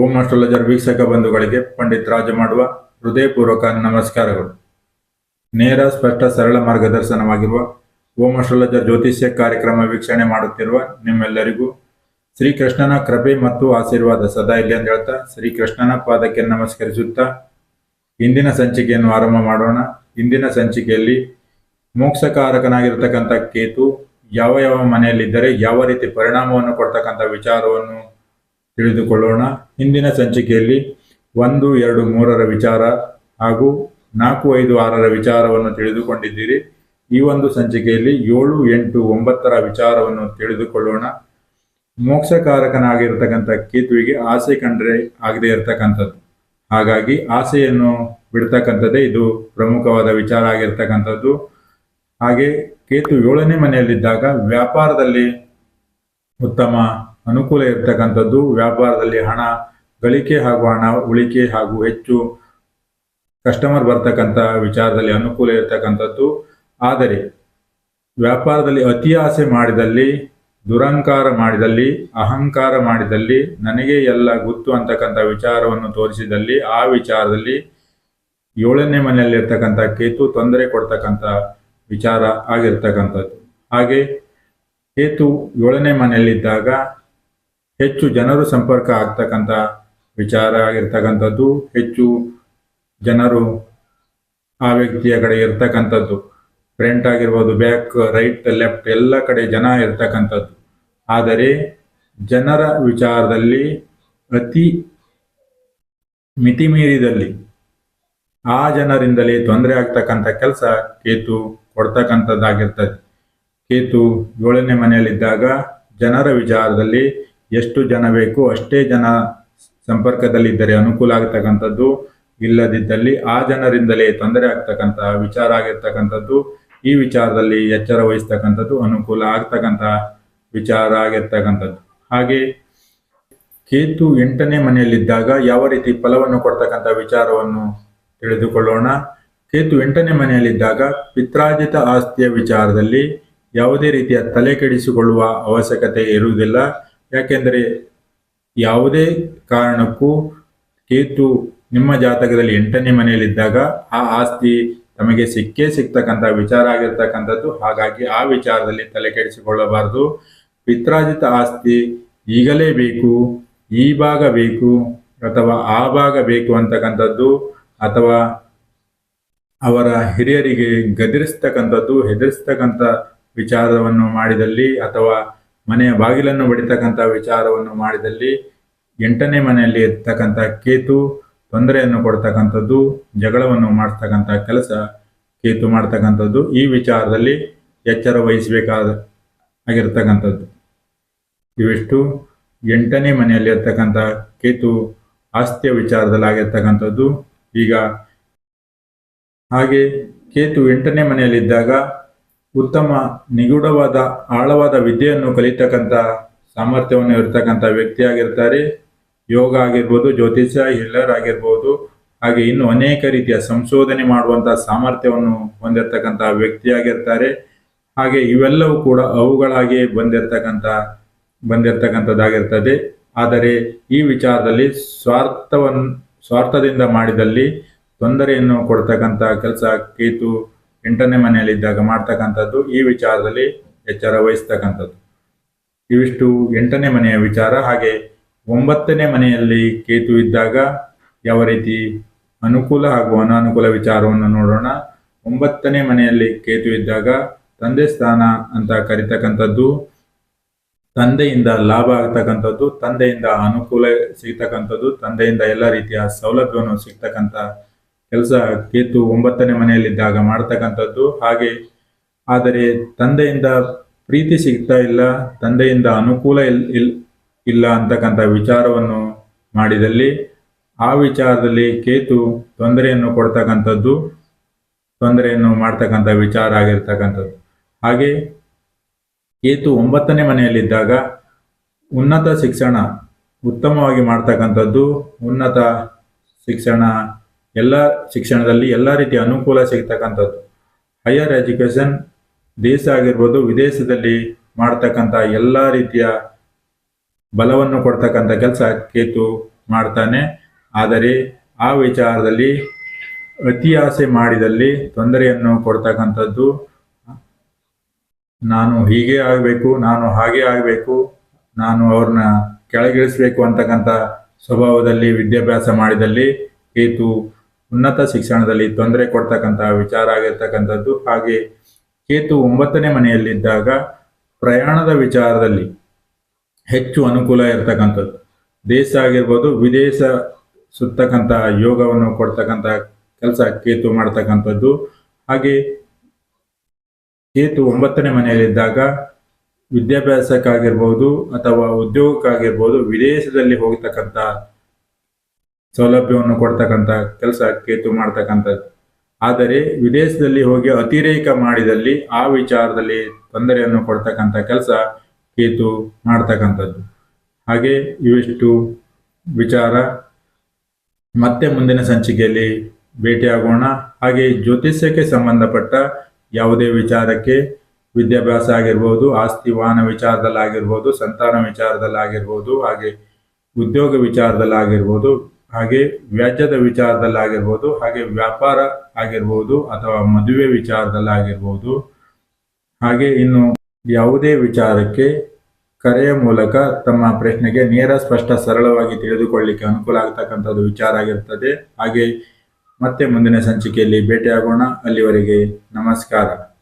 ಓಂ ವೀಕ್ಷಕ ಬಂಧುಗಳಿಗೆ ಪಂಡಿತ್ ರಾಜ ಮಾಡುವ ಹೃದಯಪೂರ್ವಕ ನಮಸ್ಕಾರಗಳು. ನೇರ, ಸ್ಪಷ್ಟ, ಸರಳ ಮಾರ್ಗದರ್ಶನವಾಗಿರುವ ಓಂ ಅಸ್ಟ್ರಾಲಜರ್ ಜ್ಯೋತಿಷ್ಯ ಕಾರ್ಯಕ್ರಮ ವೀಕ್ಷಣೆ ಮಾಡುತ್ತಿರುವ ನಿಮ್ಮೆಲ್ಲರಿಗೂ ಶ್ರೀಕೃಷ್ಣನ ಕೃಪೆ ಮತ್ತು ಆಶೀರ್ವಾದ ಸದಾ ಇಲ್ಲಿ ಅಂತ ಹೇಳ್ತಾ ಶ್ರೀಕೃಷ್ಣನ ಪಾದಕ್ಕೆ ನಮಸ್ಕರಿಸುತ್ತಾ ಇಂದಿನ ಸಂಚಿಕೆಯನ್ನು ಆರಂಭ ಮಾಡೋಣ. ಇಂದಿನ ಸಂಚಿಕೆಯಲ್ಲಿ ಮೋಕ್ಷಕಾರಕನಾಗಿರ್ತಕ್ಕಂಥ ಕೇತು ಯಾವ ಯಾವ ಮನೆಯಲ್ಲಿದ್ದರೆ ಯಾವ ರೀತಿ ಪರಿಣಾಮವನ್ನು ಕೊಡ್ತಕ್ಕಂಥ ವಿಚಾರವನ್ನು ತಿಳಿದುಕೊಳ್ಳೋಣ. ಹಿಂದಿನ ಸಂಚಿಕೆಯಲ್ಲಿ ಒಂದು, ಎರಡು, ಮೂರರ ವಿಚಾರ ಹಾಗೂ ನಾಲ್ಕು, ಐದು, ಆರರ ವಿಚಾರವನ್ನು ತಿಳಿದುಕೊಂಡಿದ್ದೀರಿ. ಈ ಒಂದು ಸಂಚಿಕೆಯಲ್ಲಿ ಏಳು, ಎಂಟು, ಒಂಬತ್ತರ ವಿಚಾರವನ್ನು ತಿಳಿದುಕೊಳ್ಳೋಣ. ಮೋಕ್ಷಕಾರಕನಾಗಿರ್ತಕ್ಕಂಥ ಕೇತುವಿಗೆ ಆಸೆ ಕಂಡ್ರೆ ಆಗದೆ ಇರತಕ್ಕಂಥದ್ದು. ಹಾಗಾಗಿ ಆಸೆಯನ್ನು ಬಿಡ್ತಕ್ಕಂಥದ್ದೇ ಇದು ಪ್ರಮುಖವಾದ ವಿಚಾರ ಆಗಿರ್ತಕ್ಕಂಥದ್ದು. ಹಾಗೆ ಕೇತು ಏಳನೇ ಮನೆಯಲ್ಲಿದ್ದಾಗ ವ್ಯಾಪಾರದಲ್ಲಿ ಉತ್ತಮ ಅನುಕೂಲ ಇರತಕ್ಕಂಥದ್ದು ವ್ಯಾಪಾರದಲ್ಲಿ ಹಣ, ಗಳಿಕೆ ಹಾಗೂ ಹಣ ಉಳಿಕೆ ಹಾಗೂ ಹೆಚ್ಚು ಕಸ್ಟಮರ್ ಬರ್ತಕ್ಕಂಥ ವಿಚಾರದಲ್ಲಿ ಅನುಕೂಲ ಇರತಕ್ಕಂಥದ್ದು. ಆದರೆ ವ್ಯಾಪಾರದಲ್ಲಿ ಅತಿ ಆಸೆ ಮಾಡಿದಲ್ಲಿ, ದುರಂಕಾರ ಮಾಡಿದಲ್ಲಿ, ಅಹಂಕಾರ ಮಾಡಿದಲ್ಲಿ, ನನಗೆ ಎಲ್ಲ ಗೊತ್ತು ಅಂತಕ್ಕಂಥ ವಿಚಾರವನ್ನು ತೋರಿಸಿದಲ್ಲಿ, ಆ ವಿಚಾರದಲ್ಲಿ ಏಳನೇ ಮನೆಯಲ್ಲಿರ್ತಕ್ಕಂಥ ಕೇತು ತೊಂದರೆ ಕೊಡ್ತಕ್ಕಂಥ ವಿಚಾರ ಆಗಿರ್ತಕ್ಕಂಥದ್ದು. ಹಾಗೆ ಕೇತು ಏಳನೇ ಮನೆಯಲ್ಲಿದ್ದಾಗ ಹೆಚ್ಚು ಜನರು ಸಂಪರ್ಕ ಆಗ್ತಕ್ಕಂಥ ವಿಚಾರ ಆಗಿರ್ತಕ್ಕಂಥದ್ದು ಹೆಚ್ಚು ಜನರು ಆ ವ್ಯಕ್ತಿಯ ಕಡೆ ಇರ್ತಕ್ಕಂಥದ್ದು. ಫ್ರಂಟ್ ಆಗಿರ್ಬೋದು ಬ್ಯಾಕ್ ರೈಟ್ ಲೆಫ್ಟ್ ಎಲ್ಲ ಕಡೆ ಜನ ಇರ್ತಕ್ಕಂಥದ್ದು. ಆದರೆ ಜನರ ವಿಚಾರದಲ್ಲಿ ಅತಿ ಮಿತಿಮೀರಿದಲ್ಲಿ ಆ ಜನರಿಂದಲೇ ತೊಂದರೆ ಆಗ್ತಕ್ಕಂಥ ಕೆಲಸ ಕೇತು ಕೊಡ್ತಕ್ಕಂಥದ್ದಾಗಿರ್ತದೆ. ಕೇತು ಏಳನೇ ಮನೆಯಲ್ಲಿದ್ದಾಗ ಜನರ ವಿಚಾರದಲ್ಲಿ ಎಷ್ಟು ಜನ ಬೇಕು ಅಷ್ಟೇ ಜನ ಸಂಪರ್ಕದಲ್ಲಿದ್ದರೆ ಅನುಕೂಲ ಆಗತಕ್ಕಂಥದ್ದು ಇಲ್ಲದಿದ್ದಲ್ಲಿ ಆ ಜನರಿಂದಲೇ ತೊಂದರೆ ಆಗ್ತಕ್ಕಂತಹ ವಿಚಾರ ಆಗಿರ್ತಕ್ಕಂಥದ್ದು, ಈ ವಿಚಾರದಲ್ಲಿ ಎಚ್ಚರ ವಹಿಸ್ತಕ್ಕಂಥದ್ದು, ಅನುಕೂಲ ಆಗ್ತಕ್ಕಂತಹ ವಿಚಾರ ಆಗಿರ್ತಕ್ಕಂಥದ್ದು. ಹಾಗೆ ಕೇತು ಎಂಟನೇ ಮನೆಯಲ್ಲಿದ್ದಾಗ ಯಾವ ರೀತಿ ಫಲವನ್ನು ಕೊಡ್ತಕ್ಕಂಥ ವಿಚಾರವನ್ನು ತಿಳಿದುಕೊಳ್ಳೋಣ. ಕೇತು ಎಂಟನೇ ಮನೆಯಲ್ಲಿದ್ದಾಗ ಪಿತ್ರಾಜಿತ ಆಸ್ತಿಯ ವಿಚಾರದಲ್ಲಿ ಯಾವುದೇ ರೀತಿಯ ತಲೆ ಕೆಡಿಸಿಕೊಳ್ಳುವ ಅವಶ್ಯಕತೆ ಇರುವುದಿಲ್ಲ. ಯಾಕೆಂದರೆ ಯಾವುದೇ ಕಾರಣಕ್ಕೂ ಕೇತು ನಿಮ್ಮ ಜಾತಕದಲ್ಲಿ ಎಂಟನೇ ಮನೆಯಲ್ಲಿದ್ದಾಗ ಆ ಆಸ್ತಿ ತಮಗೆ ಸಿಕ್ಕೇ ಸಿಗ್ತಕ್ಕಂಥ ವಿಚಾರ ಆಗಿರ್ತಕ್ಕಂಥದ್ದು. ಹಾಗಾಗಿ ಆ ವಿಚಾರದಲ್ಲಿ ತಲೆ ಕೆಡಿಸಿಕೊಳ್ಳಬಾರದು. ಪಿತ್ರಾಜಿತ ಆಸ್ತಿ ಈಗಲೇ ಬೇಕು, ಈ ಭಾಗ ಬೇಕು ಅಥವಾ ಆ ಭಾಗ ಬೇಕು ಅಂತಕ್ಕಂಥದ್ದು ಅಥವಾ ಅವರ ಹಿರಿಯರಿಗೆ ಗದರಿಸ್ತಕ್ಕಂಥದ್ದು, ಹೆದರಿಸ್ತಕ್ಕಂಥ ವಿಚಾರವನ್ನು ಮಾಡಿದಲ್ಲಿ ಅಥವಾ ಮನೆಯ ಬಾಗಿಲನ್ನು ಬಡಿತಕ್ಕಂಥ ವಿಚಾರವನ್ನು ಮಾಡಿದಲ್ಲಿ ಎಂಟನೇ ಮನೆಯಲ್ಲಿ ಇರ್ತಕ್ಕಂಥ ಕೇತು ತೊಂದರೆಯನ್ನು ಕೊಡ್ತಕ್ಕಂಥದ್ದು, ಜಗಳವನ್ನು ಮಾಡ್ತಕ್ಕಂಥ ಕೆಲಸ ಕೇತು ಮಾಡ್ತಕ್ಕಂಥದ್ದು, ಈ ವಿಚಾರದಲ್ಲಿ ಎಚ್ಚರ ವಹಿಸಬೇಕಾದ ಆಗಿರ್ತಕ್ಕಂಥದ್ದು. ಇವಿಷ್ಟು ಎಂಟನೇ ಮನೆಯಲ್ಲಿ ಇರ್ತಕ್ಕಂಥ ಕೇತು ಆಸ್ತಿಯ ವಿಚಾರದಲ್ಲಿ ಆಗಿರ್ತಕ್ಕಂಥದ್ದು. ಈಗ ಹಾಗೆ ಕೇತು ಎಂಟನೇ ಮನೆಯಲ್ಲಿದ್ದಾಗ ಉತ್ತಮ, ನಿಗೂಢವಾದ, ಆಳವಾದ ವಿದ್ಯೆಯನ್ನು ಕಲಿತಕ್ಕಂಥ, ಸಾಮರ್ಥ್ಯವನ್ನು ಇರತಕ್ಕಂಥ ವ್ಯಕ್ತಿಯಾಗಿರ್ತಾರೆ. ಯೋಗ ಆಗಿರ್ಬೋದು ಜ್ಯೋತಿಷ್ಯ ಹಿಲ್ಲರ್ ಆಗಿರ್ಬೋದು, ಹಾಗೆ ಇನ್ನು ಅನೇಕ ರೀತಿಯ ಸಂಶೋಧನೆ ಮಾಡುವಂಥ ಸಾಮರ್ಥ್ಯವನ್ನು ಹೊಂದಿರತಕ್ಕಂಥ ವ್ಯಕ್ತಿಯಾಗಿರ್ತಾರೆ. ಹಾಗೆ ಇವೆಲ್ಲವೂ ಕೂಡ ಅವುಗಳಾಗಿ ಬಂದಿರತಕ್ಕಂಥ, ಬಂದಿರತಕ್ಕಂಥದ್ದಾಗಿರ್ತದೆ. ಆದರೆ ಈ ವಿಚಾರದಲ್ಲಿ ಸ್ವಾರ್ಥವನ್ನು ಸ್ವಾರ್ಥದಿಂದ ಮಾಡಿದಲ್ಲಿ ತೊಂದರೆಯನ್ನು ಕೊಡ್ತಕ್ಕಂಥ ಕೆಲಸ ಕೇತು ಎಂಟನೇ ಮನೆಯಲ್ಲಿದ್ದಾಗ ಮಾಡ್ತಕ್ಕಂಥದ್ದು, ಈ ವಿಚಾರದಲ್ಲಿ ಎಚ್ಚರ ವಹಿಸ್ತಕ್ಕಂಥದ್ದು. ಇವಿಷ್ಟು ಎಂಟನೇ ಮನೆಯ ವಿಚಾರ, ಹಾಗೆ ಒಂಬತ್ತನೇ ಮನೆಯಲ್ಲಿ ಕೇತು ಇದ್ದಾಗ ಯಾವ ರೀತಿ ಅನುಕೂಲ ಹಾಗೂ ಅನಾನುಕೂಲ ವಿಚಾರವನ್ನು ನೋಡೋಣ. ಒಂಬತ್ತನೇ ಮನೆಯಲ್ಲಿ ಕೇತು ಇದ್ದಾಗ ತಂದೆ ಸ್ಥಾನ ಅಂತ ಕರಿತಕ್ಕಂಥದ್ದು, ತಂದೆಯಿಂದ ಲಾಭ ಆಗ್ತಕ್ಕಂಥದ್ದು, ತಂದೆಯಿಂದ ಅನುಕೂಲ ಸಿಗ್ತಕ್ಕಂಥದ್ದು, ತಂದೆಯಿಂದ ಎಲ್ಲ ರೀತಿಯ ಸೌಲಭ್ಯವನ್ನು ಸಿಗ್ತಕ್ಕಂಥ ಕೆಲಸ ಕೇತು ಒಂಬತ್ತನೇ ಮನೆಯಲ್ಲಿದ್ದಾಗ ಮಾಡ್ತಕ್ಕಂಥದ್ದು. ಹಾಗೆ, ಆದರೆ ತಂದೆಯಿಂದ ಪ್ರೀತಿ ಸಿಗ್ತಾ ಇಲ್ಲ, ತಂದೆಯಿಂದ ಅನುಕೂಲ ಇಲ್ ಇಲ್, ಇಲ್ಲ ಅಂತಕ್ಕಂಥ ವಿಚಾರವನ್ನು ಮಾಡಿದಲ್ಲಿ, ಆ ವಿಚಾರದಲ್ಲಿ ಕೇತು ತೊಂದರೆಯನ್ನು ಕೊಡ್ತಕ್ಕಂಥದ್ದು, ತೊಂದರೆಯನ್ನು ಮಾಡ್ತಕ್ಕಂಥ ವಿಚಾರ ಆಗಿರ್ತಕ್ಕಂಥದ್ದು. ಹಾಗೆ, ಕೇತು ಒಂಬತ್ತನೇ ಮನೆಯಲ್ಲಿದ್ದಾಗ ಉನ್ನತ ಶಿಕ್ಷಣ ಉತ್ತಮವಾಗಿ ಮಾಡ್ತಕ್ಕಂಥದ್ದು, ಉನ್ನತ ಶಿಕ್ಷಣ ಎಲ್ಲ ಶಿಕ್ಷಣದಲ್ಲಿ ಎಲ್ಲ ರೀತಿಯ ಅನುಕೂಲ ಸಿಗ್ತಕ್ಕಂಥದ್ದು. ಹೈಯರ್ ಎಜುಕೇಷನ್ ದೇಶ ಆಗಿರ್ಬೋದು ವಿದೇಶದಲ್ಲಿ ಮಾಡ್ತಕ್ಕಂಥ ಎಲ್ಲ ರೀತಿಯ ಬಲವನ್ನು ಕೊಡ್ತಕ್ಕಂಥ ಕೆಲಸ ಕೇತು ಮಾಡ್ತಾನೆ. ಆದರೆ ಆ ವಿಚಾರದಲ್ಲಿ ಅತಿ ಆಸೆ ಮಾಡಿದಲ್ಲಿ ತೊಂದರೆಯನ್ನು ಕೊಡ್ತಕ್ಕಂಥದ್ದು ನಾನು ಹೀಗೆ ಆಗಬೇಕು, ನಾನು ಹಾಗೆ ಆಗಬೇಕು, ನಾನು ಅವ್ರನ್ನ ಕೆಳಗಿಳಿಸ್ಬೇಕು ಅಂತಕ್ಕಂಥ ಸ್ವಭಾವದಲ್ಲಿ, ವಿದ್ಯಾಭ್ಯಾಸ ಮಾಡಿದಲ್ಲಿ ಕೇತು ಉನ್ನತ ಶಿಕ್ಷಣದಲ್ಲಿ ತೊಂದರೆ ಕೊಡ್ತಕ್ಕಂತಹ ವಿಚಾರ ಆಗಿರ್ತಕ್ಕಂಥದ್ದು. ಹಾಗೆ ಕೇತು ಒಂಬತ್ತನೇ ಮನೆಯಲ್ಲಿದ್ದಾಗ ಪ್ರಯಾಣದ ವಿಚಾರದಲ್ಲಿ ಹೆಚ್ಚು ಅನುಕೂಲ ಇರತಕ್ಕಂಥದ್ದು. ದೇಶ ಆಗಿರ್ಬೋದು, ವಿದೇಶ ಸುತ್ತಕ್ಕಂತಹ ಯೋಗವನ್ನು ಕೊಡ್ತಕ್ಕಂತಹ ಕೆಲಸ ಕೇತು ಮಾಡ್ತಕ್ಕಂಥದ್ದು. ಹಾಗೆ ಕೇತು ಒಂಬತ್ತನೇ ಮನೆಯಲ್ಲಿದ್ದಾಗ ವಿದ್ಯಾಭ್ಯಾಸಕ್ಕಾಗಿರ್ಬೋದು ಅಥವಾ ಉದ್ಯೋಗಕ್ಕಾಗಿರ್ಬೋದು, ವಿದೇಶದಲ್ಲಿ ಹೋಗ್ತಕ್ಕಂಥ ಸೌಲಭ್ಯವನ್ನು ಕೊಡ್ತಕ್ಕಂಥ ಕೆಲಸ ಕೇತು ಮಾಡ್ತಕ್ಕಂಥದ್ದು. ಆದರೆ ವಿದೇಶದಲ್ಲಿ ಹೋಗಿ ಅತಿರೇಕ ಮಾಡಿದಲ್ಲಿ ಆ ವಿಚಾರದಲ್ಲಿ ತೊಂದರೆಯನ್ನು ಕೊಡ್ತಕ್ಕಂಥ ಕೆಲಸ ಕೇತು ಮಾಡ್ತಕ್ಕಂಥದ್ದು. ಹಾಗೆ ಇವಿಷ್ಟು ವಿಚಾರ. ಮತ್ತೆ ಮುಂದಿನ ಸಂಚಿಕೆಯಲ್ಲಿ ಭೇಟಿಯಾಗೋಣ. ಹಾಗೆ ಜ್ಯೋತಿಷ್ಯಕ್ಕೆ ಸಂಬಂಧಪಟ್ಟ ಯಾವುದೇ ವಿಚಾರಕ್ಕೆ ವಿದ್ಯಾಭ್ಯಾಸ ಆಗಿರ್ಬೋದು ಆಸ್ತಿ ವಾಹನ ವಿಚಾರದಲ್ಲಾಗಿರ್ಬೋದು, ಸಂತಾನ ವಿಚಾರದಲ್ಲಾಗಿರ್ಬೋದು, ಹಾಗೆ ಉದ್ಯೋಗ ವಿಚಾರದಲ್ಲಾಗಿರ್ಬೋದು ಹಾಗೆ ವ್ಯಾಜ್ಯದ ವಿಚಾರದಲ್ಲಾಗಿರ್ಬೋದು, ಹಾಗೆ ವ್ಯಾಪಾರ ಆಗಿರ್ಬೋದು ಅಥವಾ ಮದುವೆ ವಿಚಾರದಲ್ಲಾಗಿರ್ಬೋದು. ಹಾಗೆ ಇನ್ನು ಯಾವುದೇ ವಿಚಾರಕ್ಕೆ ಕರೆಯ ಮೂಲಕ ತಮ್ಮ ಪ್ರಶ್ನೆಗೆ ನೇರ, ಸ್ಪಷ್ಟ, ಸರಳವಾಗಿ ತಿಳಿದುಕೊಳ್ಳಿಕ್ಕೆ ಅನುಕೂಲ ಆಗ್ತಕ್ಕಂಥದ್ದು ವಿಚಾರ ಆಗಿರ್ತದೆ. ಹಾಗೆ ಮತ್ತೆ ಮುಂದಿನ ಸಂಚಿಕೆಯಲ್ಲಿ ಭೇಟಿಯಾಗೋಣ. ಅಲ್ಲಿವರೆಗೆ ನಮಸ್ಕಾರ.